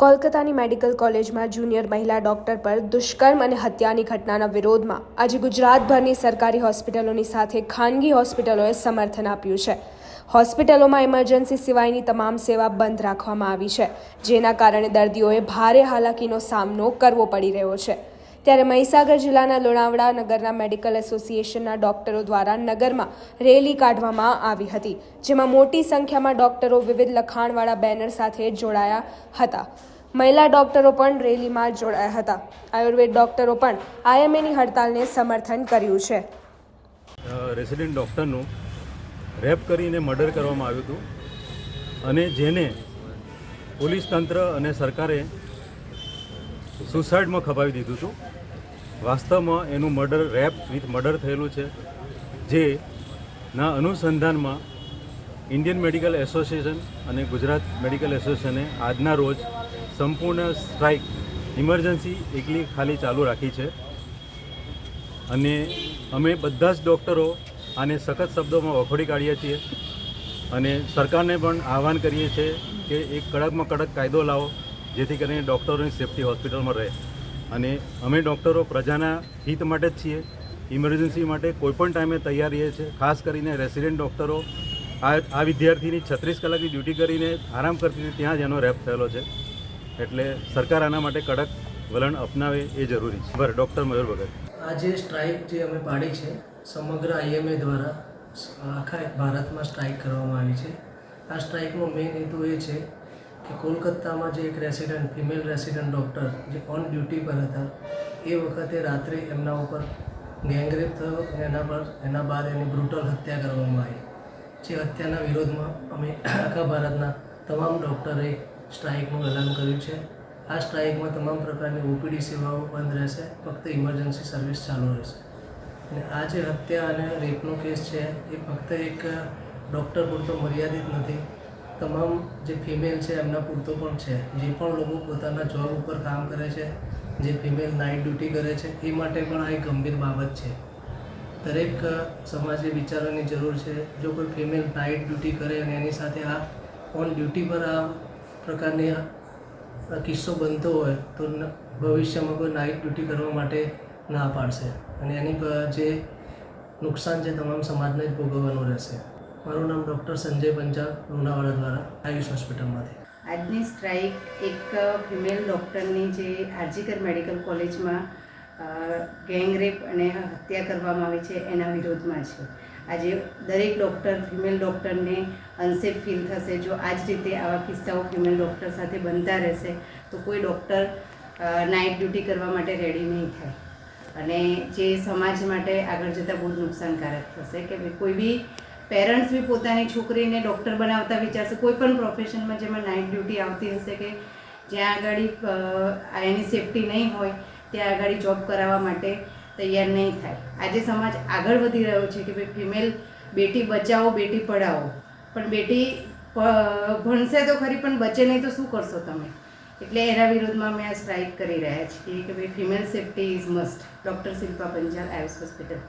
કોલકાતાની medical કોલેજમાં junior મહિલા doctor પર દુષ્કર્મ અને હત્યાની ઘટનાના વિરોધમાં આજે ગુજરાતભરની સરકારી હોસ્પિટલોની સાથે ખાનગી હોસ્પિટલોએ સમર્થન આપ્યું છે. હોસ્પિટલોમાં ઇમરજન્સી સિવાયની તમામ સેવા બંધ રાખવામાં આવી છે, જેના કારણે દર્દીઓએ ભારે હાલાકીનો સામનો કરવો પડી રહ્યો છે. ત્યારે મહીસાગર જિલ્લાના લુણાવડા નગરના મેડિકલ એસોસિએશનના ડોક્ટરો દ્વારા નગરમાં રેલી કાઢવામાં આવી હતી, જેમાં મોટી સંખ્યામાં ડોક્ટરો વિવિધ લખાણવાળા બેનર સાથે જોડાયા હતા. મહિલા ડોક્ટરો પણ રેલીમાં જોડાયા હતા. આયુર્વેદ ડોક્ટરો પણ આઈએમએની હડતાલને સમર્થન કર્યું છે. રેસિડેન્ટ ડૉક્ટરનું રેપ કરીને મર્ડર કરવામાં આવ્યું હતું અને જેને પોલીસ તંત્ર અને સરકારે સુસાઇડમાં ખપાવી દીધું હતું. વાસ્તવમાં એનું મર્ડર, રેપ વિથ મર્ડર થયેલું છે, જે ના અનુસંધાનમાં ઇન્ડિયન મેડિકલ એસોસિએશન અને ગુજરાત મેડિકલ એસોસિએશને આજના રોજ સંપૂર્ણ સ્ટ્રાઇક, ઇમરજન્સી એકલી ખાલી ચાલુ રાખી છે. અને અમે બધા જ ડૉક્ટરો આને સખત શબ્દોમાં વખોડી કાઢીએ છીએ. અને સરકારને પણ આહવાન કરીએ છીએ કે એક કડકમાં કડક કાયદો લાવો. જેથી કરીને ડૉક્ટરોની સેફટી હોસ્પિટલમાં રહે. અને અમે ડૉક્ટરો પ્રજાના હિત માટે જ છીએ. ઇમરજન્સી માટે કોઈપણ ટાઈમે તૈયાર રહીએ છીએ. ખાસ કરીને રેસિડેન્ટ ડૉક્ટરો, આ આ વિદ્યાર્થીની છત્રીસ કલાકની ડ્યુટી કરીને આરામ કરતી હતી ત્યાં જ એનો રેપ થયેલો છે. એટલે સરકાર આના માટે કડક વલણ અપનાવે એ જરૂરી છે. બરાબર ડૉક્ટર મયુર ભગત. આજે સ્ટ્રાઇક જે અમે પાડી છે, સમગ્ર આઈએમએ દ્વારા, આખા ભારતમાં સ્ટ્રાઇક કરવામાં આવી છે. આ સ્ટ્રાઇકનો મેઇન હેતુ એ છે કે કોલકાતામાં જે એક રેસિડન્ટ ફિમેલ રેસિડન્ટ ડૉક્ટર જે ઓન ડ્યુટી પર હતા, એ વખતે રાત્રે એમના ઉપર ગેંગરેપ થયો અને એના પર, એના બાદ એની બ્રુટલ હત્યા કરવામાં આવી. જે હત્યાના વિરોધમાં અમે આખા ભારતના તમામ ડૉક્ટરે સ્ટ્રાઇકનું એલાન કર્યું છે. આ સ્ટ્રાઇકમાં તમામ પ્રકારની ઓપીડી સેવાઓ બંધ રહેશે, ફક્ત ઇમરજન્સી સર્વિસ ચાલુ રહેશે. અને આ જે હત્યા અને રેપનો કેસ છે, એ ફક્ત એક ડૉક્ટર પૂરતો મર્યાદિત નથી તમામ જે ફિમેલ છે, એમના પૂરતો પણ છે. જે પણ લોકો પોતાના જોબ ઉપર કામ કરે છે, જે ફિમેલ નાઇટ ડ્યુટી કરે છે, એ માટે પણ આ એક ગંભીર બાબત છે. દરેક સમાજે વિચારવાની જરૂર છે, જો કોઈ ફિમેલ નાઇટ ડ્યુટી કરે અને એની સાથે આ ઓન ડ્યુટી પર આ પ્રકારની કિસ્સો બનતો હોય, તો ભવિષ્યમાં કોઈ નાઇટ ડ્યુટી કરવા માટે ના પાડશે. અને એની જે નુકસાન છે, તમામ સમાજને જ ભોગવવાનું રહેશે. મારું નામ ડૉક્ટર સંજય પંચાલ, લુણાવાડા દ્વારા આયુષ હોસ્પિટલમાંથી. આજની સ્ટ્રાઇક એક ફિમેલ ડૉક્ટરની જે આરજીકર મેડિકલ કોલેજમાં ગેંગરેપ અને હત્યા કરવામાં આવી છે એના વિરોધમાં છે. આજે દરેક ડૉક્ટર, ફિમેલ ડૉક્ટરને અનસેફ ફીલ થશે. જો આ જ રીતે આવા કિસ્સાઓ ફિમેલ ડૉક્ટર સાથે બનતા રહેશે, તો કોઈ ડૉક્ટર નાઇટ ડ્યુટી કરવા માટે રેડી નહીં થાય. અને જે સમાજ માટે આગળ જતાં બહુ નુકસાનકારક થશે કે કોઈ બી પેરેન્ટ્સ બી પોતાની છોકરીને ડૉક્ટર બનાવતા વિચારશે. કોઈ પણ પ્રોફેશનમાં જેમાં નાઇટ ડ્યુટી આવતી હશે કે જ્યાં આગળ એની સેફટી નહીં હોય, ત્યાં આગળ જોબ કરાવવા માટે તૈયાર નહીં થાય. આજે સમાજ આગળ વધી રહ્યો છે કે ભાઈ ફિમેલ બેટી બચાવો, બેટી પઢાવો. પણ બેટી ભણશે તો ખરી, પણ બચે નહીં તો શું કરશો તમે? એટલે એના વિરોધમાં અમે આ સ્ટ્રાઇક કરી રહ્યા છીએ કે ભાઈ female safety is must doctor Shilpa Panjal Ayush hospital